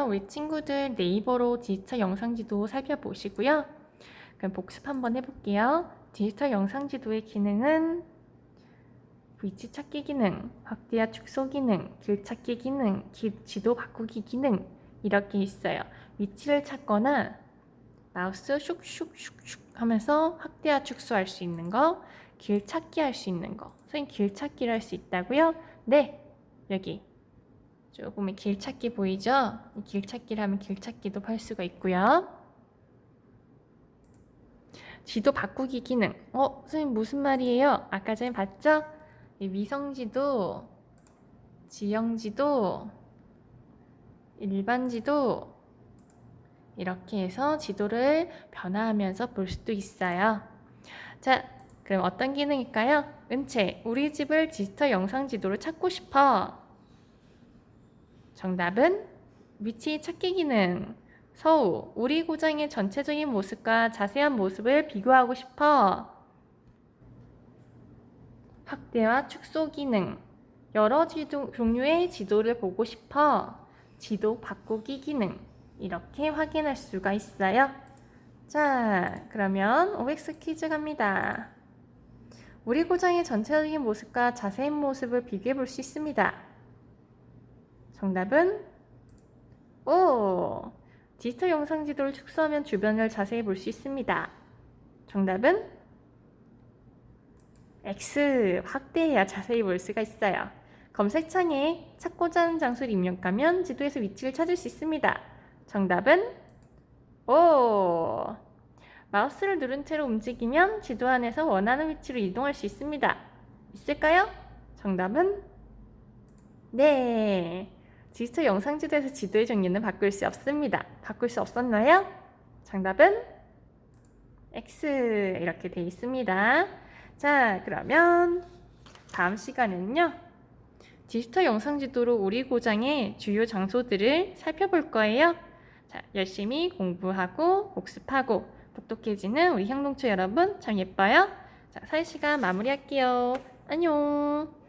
우리 친구들 네이버로 디지털 영상지도 살펴보시고요. 그럼 복습 한번 해볼게요. 디지털 영상지도의 기능은 위치 찾기 기능, 확대와 축소 기능, 길 찾기 기능, 기- 지도 바꾸기 기능 이렇게 있어요. 위치를 찾거나 마우스 슉슉슉슉 하면서 확대와 축소할 수 있는 거, 길 찾기 할 수 있는 거. 선생님 길 찾기를 할 수 있다고요? 네, 여기 조금의 길 찾기 보이죠? 이길 찾기를 하면 길 찾기도 할 수가 있고요. 지도 바꾸기 기능. 어, 선생님 무슨 말이에요? 아까 전에 봤죠? 이 위성지도, 지형지도, 일반지도 이렇게 해서 지도를 변화하면서 볼 수도 있어요. 자, 그럼 어떤 기능일까요? 은채, 우리 집을 디지털 영상 지도로 찾고 싶어. 정답은 위치 찾기 기능. 서우, 우리 고장의 전체적인 모습과 자세한 모습을 비교하고 싶어. 확대와 축소 기능. 여러 지도, 종류의 지도를 보고 싶어. 지도 바꾸기 기능. 이렇게 확인할 수가 있어요. 자, 그러면 OX 퀴즈 갑니다. 우리 고장의 전체적인 모습과 자세한 모습을 비교해 볼 수 있습니다. 정답은 O. 디지털 영상 지도를 축소하면 주변을 자세히 볼 수 있습니다. 정답은 X. 확대해야 자세히 볼 수가 있어요. 검색창에 찾고자 하는 장소를 입력하면 지도에서 위치를 찾을 수 있습니다. 정답은 O. 마우스를 누른 채로 움직이면 지도 안에서 원하는 위치로 이동할 수 있습니다. 있을까요? 정답은 네. 디지털 영상 지도에서 지도의 종류는 바꿀 수 없습니다. 바꿀 수 없었나요? 정답은 X 이렇게 돼 있습니다. 자, 그러면 다음 시간에는요. 디지털 영상 지도로 우리 고장의 주요 장소들을 살펴볼 거예요. 자, 열심히 공부하고 복습하고 똑똑해지는 우리 형동초 여러분 참 예뻐요. 자, 사회 시간 마무리할게요. 안녕.